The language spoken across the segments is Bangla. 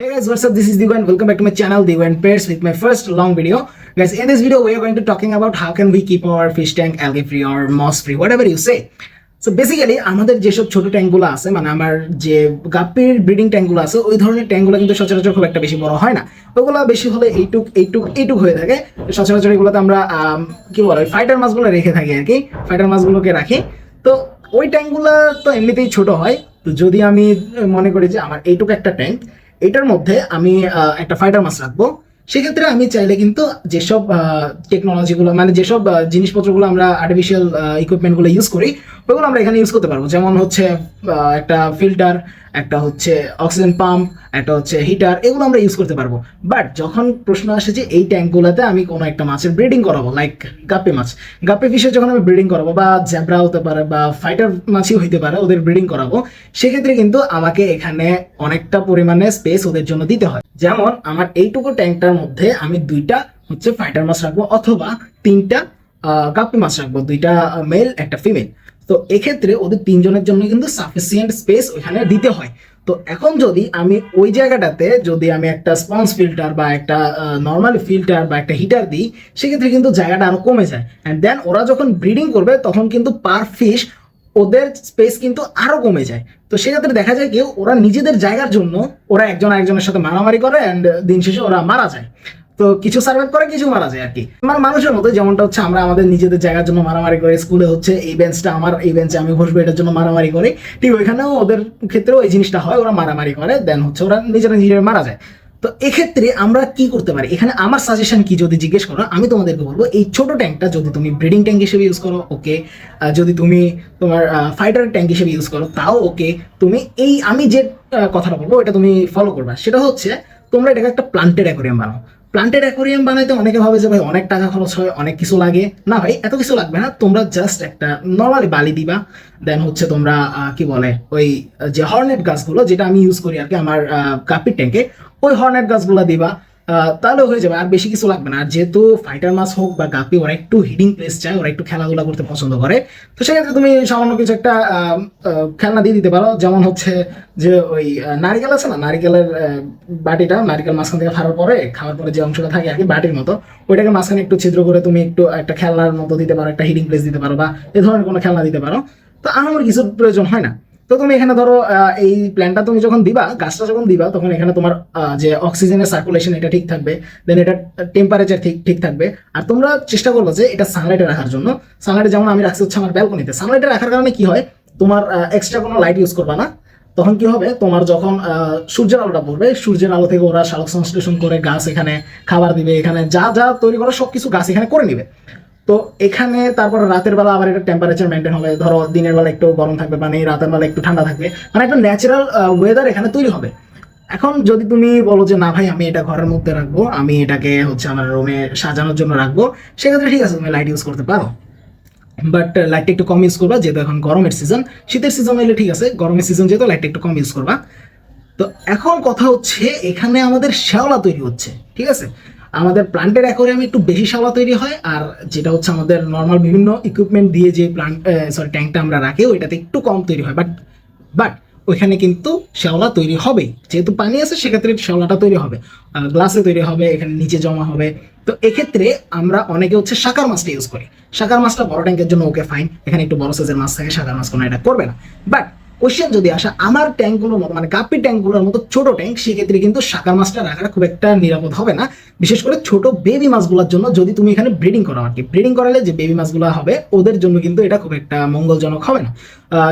Hey guys, what's up? This is Divan. Welcome back to my channel, Divan Pairs, with my first long video. Guys, in this video, we are going to talking about how can we keep our fish tank algae free or moss free, whatever you say. So basically আমাদের যেসব ছোট ট্যাঙ্কগুলো আছে মানে আমার যে গাপ্পির ব্রিডিং ট্যাঙ্কগুলো আছে ওই ধরনের ট্যাঙ্কগুলো কিন্তু সচরাচর খুব একটা বেশি বড় হয় না ওগুলো বেশি হলে এইটুক এইটুক এইটুক হয়ে থাকে সচরাচর এগুলোতে আমরা আম, কি বলে ফাইটার মাছগুলো রেখে থাকি আর কি ফাইটার মাছগুলোকে রাখি তো ওই ট্যাঙ্কগুলো তো এমনিতেই ছোট হয় তো যদি আমি মনে করি যে আমার এইটুক একটা ট্যাঙ্ক এটার মধ্যে আমি একটা ফাইটার মাছ রাখব। সেক্ষেত্রে আমি চাইলে কিন্তু যেসব টেকনোলজিগুলো মানে যেসব জিনিসপত্রগুলো আমরা আর্টিফিশিয়াল ইকুইপমেন্টগুলো ইউজ করি ওগুলো আমরা এখানে ইউজ করতে পারব। যেমন হচ্ছে একটা ফিল্টার একটা হচ্ছে অক্সিজেন পাম্প একটা হচ্ছে হিটার এগুলো আমরা ইউজ করতে পারব। বাট যখন প্রশ্ন আসে যে এই ট্যাঙ্কগুলোতে আমি কোনো একটা মাছের ব্রিডিং করাবো লাইক গাপ্পি মাছ, গাপ্পি ফিশের যখন আমি ব্রিডিং করাবো বা জ্যাবরা হতে পারে বা ফাইটার মাছই হইতে পারে, ওদের ব্রিডিং করাবো, সেক্ষেত্রে কিন্তু আমাকে এখানে অনেকটা পরিমাণে স্পেস ওদের জন্য দিতে হয়। যেমন আমার এইটুকু ট্যাঙ্কটার মধ্যে আমি দুইটা হচ্ছে ফাইটার মাছ রাখব অথবা তিনটা গাপ্পি মাছ রাখব, দুইটা মেল একটা ফিমেল তো এক্ষেত্রে ওদের তিনজনের জন্য কিন্তু সাফিসিয়েন্ট স্পেস ওখানে দিতে হয়। তো এখন যদি আমি ওই জায়গাটাতে যদি আমি একটা স্পঞ্জ ফিল্টার বা একটা নর্মাল ফিল্টার বা একটা হিটার দিই, সেক্ষেত্রে কিন্তু জায়গাটা আরও কমে যায়। অ্যান্ড দেন ওরা যখন ব্রিডিং করবে, তখন কিন্তু পার ফিশ ওদের স্পেস কিন্তু আরও কমে যায়। তো সেক্ষেত্রে দেখা যায় কি, ওরা নিজেদের জায়গার জন্য ওরা একজন আরেকজনের সাথে মারামারি করে অ্যান্ড দিন শেষে ওরা মারা যায়। তো কিছু সার্ভাইভ করে, কিছু মারা যায় আর কি। আমার মানুষের মতো যেমনটা হচ্ছে, আমরা আমাদের নিজেদের জায়গার জন্য মারামারি করে। স্কুলে হচ্ছে এই বেঞ্চটা আমার, এই বেঞ্চে আমি বসবো এটার জন্য মারামারি করি। ঠিক ওইখানেও ওদের ক্ষেত্রেও এই জিনিসটা হয়, ওরা মারামারি করে দেন হচ্ছে ওরা নিজেরা নিজেরা মারা যায়। তো এক্ষেত্রে আমরা কি করতে পারি? এখানে আমার সাজেশন কি যদি জিজ্ঞেস করো, আমি তোমাদেরকে বলব, এই ছোট ট্যাঙ্কটা যদি তুমি ব্রিডিং ট্যাঙ্ক হিসেবে ইউজ করো ওকে যদি তুমি তোমার ফাইটার ট্যাঙ্ক হিসেবে ইউজ করো, তাও ওকে তুমি এই, আমি যে কথাটা বলব এটা তুমি ফলো করবা। সেটা হচ্ছে, তোমরা এটাকে একটা প্লান্টেড অ্যাকোরিয়াম বানাও। প্লান্টেড অ্যাকোরিয়াম বানাইতে অনেকে ভাবে যে ভাই অনেক টাকা খরচ হয়, অনেক কিছু লাগে। না ভাই, এত কিছু লাগবে না। তোমরা জাস্ট একটা নর্মালি বালি দিবা। দেন হচ্ছে তোমরা কি বলে, ওই, যে হর্নেট গাছগুলো যেটা আমি ইউজ করি আর কি আমার কাপির ট্যাঙ্কে ওই হর্নেট গাছগুলো দিবা। তাহলে হয়ে যাবে। আর বেশি কিছু লাগবে না। আর যেহেতু ফাইটার মাছ হোক বা গাপি, ওরা একটু হিডিং প্লেস চায়, ওরা একটু খেলাধুলা করতে পছন্দ করে। তো সেক্ষেত্রে তুমি সামান্য কিছু একটা খেলনা দিয়ে দিতে পারো। যেমন হচ্ছে যে ওই নারিকেল আছে না? নারিকেলের বাটিটা, নারিকেল মাঝখান থেকে ফাড়ার পরে, খাওয়ার পরে যে অংশটা থাকে আর কি, বাটির মতো, ওইটাকে মাঝখানে একটু ছিদ্র করে তুমি একটু একটা খেলনার মতো দিতে পারো, একটা হিডিং প্লেস দিতে পারো বা এ ধরনের কোনো খেলনা দিতে পারো। তো আমার কিছু প্রয়োজন হয় না। তো তুমি এখানে ধরো এই প্ল্যানটা তুমি যখন দিবা, গাছটা যখন দিবা, তখন এখানে তোমার যে অক্সিজেনের সার্কুলেশন এটা ঠিক থাকবে দেন এটা টেম্পারেচার ঠিক ঠিক থাকবে। আর তোমরা চেষ্টা করব যে এটা সানলাইটে রাখার জন্য। সানলাইটে যেমন আমি রাখছি হচ্ছে আমার ব্যালকনিতে সানলাইটে রাখার কারণে কি হয়? তোমার এক্সট্রা কোনো লাইট ইউজ করবা না। তখন কি হবে? তোমার যখন সূর্যের আলোটা পড়বে, সূর্যের আলো থেকে ওরা সালোক সংশ্লেষণ করে গাছ এখানে খাবার দিবে, এখানে যা যা তৈরি করা সবকিছু গাছ এখানে করে নিবে। তো এখানে তারপর রাতের বেলা আবার এটা টেম্পারেচার মেনটেন হবে ধরো দিনের বেলা একটু গরম থাকবে মানে রাতের বেলা একটু ঠান্ডা থাকবে মানে একটা ন্যাচারাল ওয়েদার এখানে তৈরি হবে। এখন যদি তুমি বলো যে, না ভাই, আমি এটা ঘরের মধ্যে রাখব, আমি এটাকে হচ্ছে আমার রুমে সাজানোর জন্য রাখব, সেক্ষেত্রে ঠিক আছে, তুমি লাইট ইউজ করতে পারো। বাট লাইটটা একটু কম ইউজ করবা, যেহেতু এখন গরমের সিজন শীতের সিজন হলে ঠিক আছে, গরমের সিজন যেহেতু লাইটটা একটু কম ইউজ করবা। তো এখন কথা হচ্ছে, এখানে আমাদের শ্যাওলা তৈরি হচ্ছে, ঠিক আছে? আমাদের প্লান্টের অ্যাকোরিয়ামে একটু বেশি শ্যাওলা তৈরি হয়, আর যেটা হচ্ছে আমাদের নর্মাল বিভিন্ন ইকুইপমেন্ট দিয়ে যে প্লান্ট সরি ট্যাঙ্কটা আমরা রাখি, ওইটাতে একটু কম তৈরি হয়। বাট বাট ওইখানে কিন্তু শ্যাওলা তৈরি হবে যেহেতু পানি আছে, সেক্ষেত্রে শ্যাওলাটা তৈরি হবে। গ্লাসে তৈরি হবে, এখানে নিচে জমা হবে। তো এক্ষেত্রে আমরা অনেকে হচ্ছে শাকার মাছটা ইউজ করি। শাকার মাছটা বড় ট্যাঙ্কের জন্য ওকে ফাইন এখানে একটু বড় সাইজের মাছ থাকে শাকার মাছ কোনো এটা করবে না। বাট কোশ্চেন যদি আসে, আমার ট্যাঙ্কগুলোর মতো মানে কাপি ট্যাঙ্কগুলোর মতো ছোট ট্যাঙ্ক সেক্ষেত্রে কিন্তু শাকার মাছটা রাখাটা খুব একটা নিরাপদ হবে না। বিশেষ করে ছোট বেবি মাছগুলোর জন্য যদি তুমি এখানে ব্রিডিং করো আর কি ব্রিডিং করালে যে বেবি মাছগুলো হবে, ওদের জন্য কিন্তু এটা খুব একটা মঙ্গলজনক হবে না।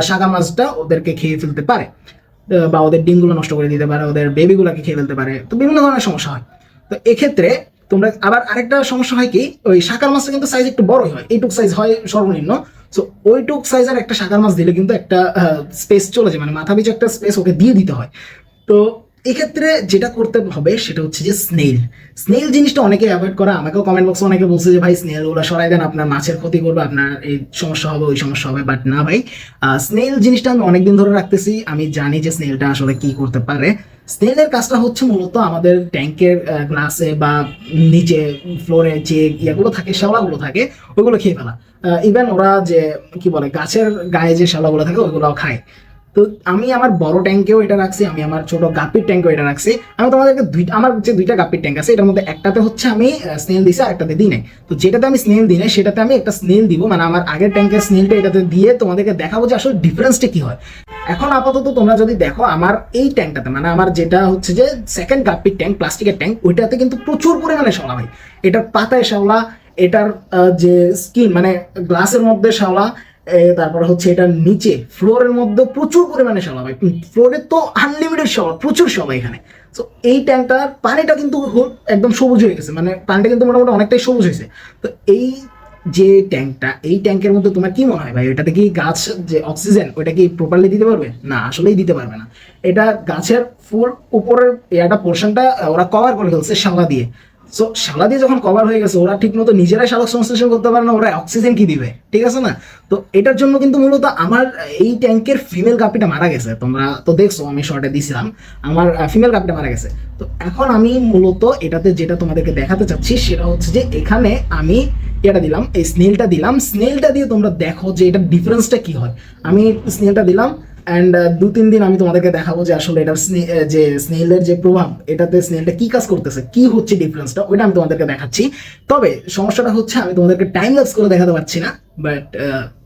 শাকার মাছটা ওদেরকে খেয়ে ফেলতে পারে বা ওদের ডিমগুলো নষ্ট করে দিতে পারে, ওদের বেবিগুলোকে খেয়ে ফেলতে পারে। তো বিভিন্ন ধরনের সমস্যা হয়। তো এক্ষেত্রে তোমরা, আবার আরেকটা সমস্যা হয় কি, ওই শাকার মাছটা কিন্তু সাইজ একটু বড়ই হয়। এইটুক সাইজ হয় সর্বনিম্ন। সো ওইটুক সাইজের একটা শাকার মাছ দিলে কিন্তু একটা স্পেস চলে যায়। মানে মাথা পিছু একটা স্পেস ওকে দিয়ে দিতে হয়। তো, এক্ষেত্রে যেটা করতে হবে সেটা হচ্ছে যে স্নেল স্নেল জিনিসটা অনেকে অ্যাভয়েড করা। আমাকেও কমেন্ট বক্সে অনেকে বলছে যে, ভাই স্নেল ওরা সরাই দেন। আপনার মাছের ক্ষতি করবে। আপনার এই সমস্যা হবে, ওই সমস্যা হবে। বাট না, ভাই। স্নেল জিনিসটা আমি অনেকদিন ধরে রাখতেছি। আমি জানি যে স্নেলটা আসলে কি করতে পারে। স্নেলের কাজটা হচ্ছে মূলত আমাদের ট্যাঙ্কের গ্লাসে বা নিচে ফ্লোরে যে ইয়েগুলো থাকে, শ্যাওলাগুলো থাকে ওইগুলো খেয়ে ফেলা। ইভেন ওরা যে, কি বলে, গাছের গায়ে যে শ্যাওলাগুলো থাকে ওইগুলোও খায়। তো আমি আমার বড় ট্যাঙ্কেও এটা রাখছি, আমি আমার ছোট গাপ্পির ট্যাঙ্কেও এটা রাখছি। আমি তোমাদেরকে দুইটা আমার যে দুইটা গাপ্পির ট্যাঙ্ক আছে, এটার মধ্যে একটাতে হচ্ছে আমি স্নেল দিছি, আর একটাতে দিই নাই। তো যেটাতে আমি স্নেল দিই নাই, সেটাতে আমি একটা স্নেল দিব মানে আমার আগের ট্যাঙ্কের স্নেলটা এটাতে দিয়ে তোমাদেরকে দেখাবো যে আসলে ডিফারেন্সটা কি হয়। এখন আপাতত তোমরা যদি দেখো, আমার এই ট্যাঙ্কটাতে মানে আমার যেটা হচ্ছে যে সেকেন্ড গাপির ট্যাঙ্ক প্লাস্টিকের ট্যাঙ্ক, ওইটাতে কিন্তু প্রচুর পরিমাণে শ্যাওলা ভাই এটার পাতায় শ্যাওলা এটার যে স্কিন মানে গ্লাসের মধ্যে এ, তারপর হচ্ছে এটার নিচে ফ্লোরের মধ্যে প্রচুর পরিমাণে শ্যাওলা ভাই। ফ্লোরে তো আনলিমিটেড শ্যাওলা প্রচুর শ্যাওলা এখানে। তো এই ট্যাঙ্কটার পানিটা কিন্তু একদম সবুজ হয়ে গেছে। মানে পানিটা কিন্তু মোটামুটি অনেকটাই সবুজ হয়েছে। তো এই যে ট্যাঙ্কটা এই ট্যাঙ্কের মধ্যে তোমার কি মনে হয় ভাই? এটাতে কি গাছ যে অক্সিজেন ওটা কি প্রপারলি দিতে পারবে? না আসলেই দিতে পারবে না। এটা গাছের ফুল উপরের এটা পোর্শনটা ওরা কভার করে ফেলছে শালা দিয়ে। সো দিয়ে যখন কভার হয়ে গেছে, ওরা ঠিক মতো নিজেরাই শালক সংশ্লেষণ করতে পারে না, ওরা অক্সিজেন কি দিবে? ঠিক আছে না? তো এটার জন্য কিন্তু মূলত আমার এই ট্যাঙ্কের ফিমেল গাপিটা মারা গেছে। তোমরা তো দেখছ, আমি শর্টে দিছিলাম। আমার ফিমেল গাপিটা মারা গেছে। তো এখন আমি মূলত এটাতে যেটা তোমাদেরকে দেখাতে চাচ্ছি, সেটা হচ্ছে যে এখানে আমি এটা দিলাম, এই স্নেলটা দিলাম। স্নেলটা দিয়ে তোমরা দেখো যে এটা ডিফারেন্সটা কি হয়। আমি স্নেলটা দিলাম অ্যান্ড দু, তিন দিন আমি তোমাদেরকে দেখাবো যে আসলে এটা যে স্নেলের যে প্রভাব, এটাতে স্নেলটা কি কাজ করতেছে, কি হচ্ছে ডিফারেন্সটা ওইটা আমি তোমাদেরকে দেখাচ্ছি। তবে সমস্যাটা হচ্ছে আমি তোমাদেরকে টাইম ল্যাপস করে দেখাতে পারছি না বাট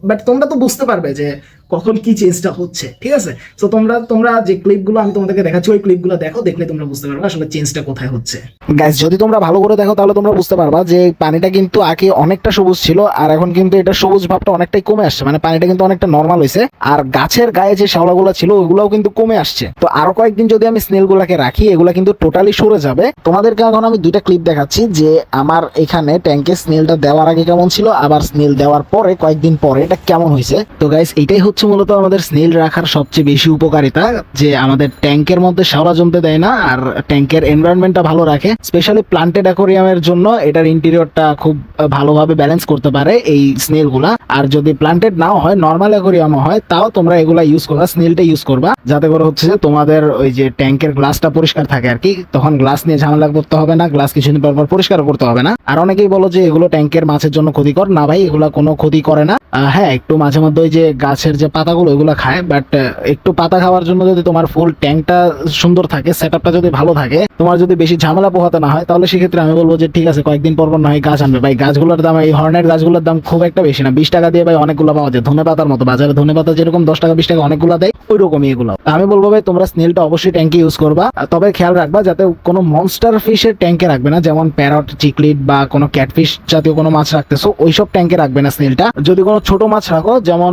বাট তোমরা তো বুঝতে পারবে যে কখন কি চেঞ্জটা হচ্ছে, ঠিক আছে? তো তোমরা তোমরা যে ক্লিপগুলো আমি তোমাদেরকে দেখাচ্ছি, ওই ক্লিপগুলো দেখো, দেখলে তোমরা বুঝতে পারবে আসলে চেঞ্জটা কোথায় হচ্ছে। গাইস যদি তোমরা ভালো করে দেখো, তাহলে তোমরা বুঝতে পারবা যে পানিটা কিন্তু আগে অনেকটা সবুজ ছিল, আর এখন কিন্তু এটা সবুজ ভাবটা অনেকটাই কমে আসছে। মানে পানিটা কিন্তু অনেকটা নর্মাল হয়েছে, আর গাছের গায়ে যে শ্যাওলাগুলো ছিল, ওগুলোও কিন্তু কমে আসছে। তো আরও কয়েকদিন যদি আমি স্নেল গুলাকে রাখি, এগুলা কিন্তু টোটালি সরে যাবে। তোমাদেরকে এখন আমি দুইটা ক্লিপ দেখাচ্ছি, যে আমার এখানে ট্যাঙ্কে স্নেলটা দেওয়ার আগে কেমন ছিল, আবার স্নেল দেওয়ার পরে কয়েকদিন পরে এটা কেমন হয়েছে। তো গাইস এটাই হচ্ছে মূলত আমাদের স্নেল রাখার সবচেয়ে বেশি উপকারিতা, যে আমাদের ট্যাঙ্কের মধ্যে শ্যাওলা জমতে দেয় না, আর ট্যাঙ্কের এনভায়রনমেন্টটা ভালো রাখে। স্পেশালি প্লান্টেড অ্যাকোরিয়ামের জন্য এটার ইন্টেরিয়রটা খুব ভালোভাবে ব্যালেন্স করতে পারে এই স্নেলগুলা। আর যদি প্লান্টেড নাও হয় নর্মাল অ্যাকোরিয়ামও হয়, তাও তোমরা এগুলা ইউজ করবা, স্নেলটা ইউজ করবা। যাতে করে হচ্ছে যে তোমাদের ওই যে ট্যাঙ্কের গ্লাসটা পরিষ্কার থাকে আর কি, তখন গ্লাস নিয়ে ঝামেলা করতে হবে না গ্লাস কিছুদিন পর পর পরিষ্কার করতে হবে না। আর অনেকেই বলো যে এগুলো ট্যাঙ্কের মাছের জন্য ক্ষতিকর। না ভাই, এগুলো কোনো ক্ষতি করে না। হ্যাঁ একটু মাঝে মধ্যে ওই যে গাছের যে পাতাগুলো ওইগুলো খায় বাট একটু পাতা খাওয়ার জন্য যদি তোমার ফুল ট্যাঙ্কটা সুন্দর থাকে সেট যদি ভালো থাকে, তোমার যদি বেশি ঝামেলা পোহাতে না হয়, তাহলে সেক্ষেত্রে আমি বলব যে ঠিক আছে, কয়েকদিন পর না হয় গাছ আনবে। ভাই, গাছগুলোর দাম, এই হর্নের গাছগুলোর দাম খুব একটা বেশি না। বিশ টাকা দিয়ে ভাই অনেকগুলো পাওয়া যায়, ধনে পাতার মতো। বাজারে ধনে পাতা যেরকম দশ টাকা, বিশ টাকা অনেকগুলো দেয় ওই রকমই এগুলো আমি বলব ভাই, তোমরা স্নেলটা অবশ্যই ট্যাঙ্কে ইউজ করবা। তবে খেয়াল রাখবা যাতে কোনো মনস্টার ফিশের ট্যাঙ্কে রাখবে না, যেমন প্যারট চিকলিট বা কোনো ক্যাটফিশ জাতীয় কোনো মাছ রাখতেছো ওইসব ট্যাঙ্কে রাখবে না স্নেলটা যদি কোনো ছোট মাছ রাখো, যেমন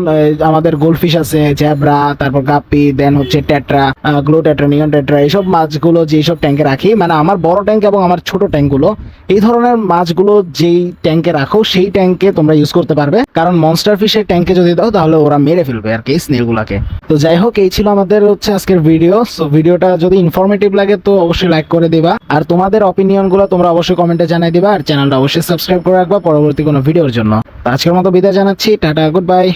আমাদের গোলফিশ আছে জ্যাবরা তারপর গাপ্পি দেন হচ্ছে ট্যাট্রা গ্লো ট্যাট্রা নিয়ন ট্যাট্রা এইসব মাছগুলো যেসব ট্যাঙ্কে রাখি মানে আমার বড় ট্যাঙ্ক এবং আমার ছোট ট্যাঙ্কগুলো এই ধরনের মাছগুলো যেই ট্যাঙ্কে রাখো, সেই ট্যাঙ্কে তোমরা ইউজ করতে পারবে। কারণ মনস্টার ফিশের ট্যাঙ্কে যদি দাও, তাহলে ওরা মেরে ফেলবে আর কি স্নেলগুলাকে তো যাই হোক, এই ছিল আমাদের হচ্ছে আজকের ভিডিও সো ভিডিওটা যদি ইনফরমেটিভ লাগে, তো অবশ্যই লাইক করে দিবা। আর তোমাদের অপিনিয়নগুলো তোমরা অবশ্যই কমেন্টে জানাই দিবা। আর চ্যানেলটা অবশ্যই সাবস্ক্রাইব করে রাখবা পরবর্তী কোনো ভিডিওর জন্য। আজকের মতো বিদায় জানাচ্ছি। Tata good bye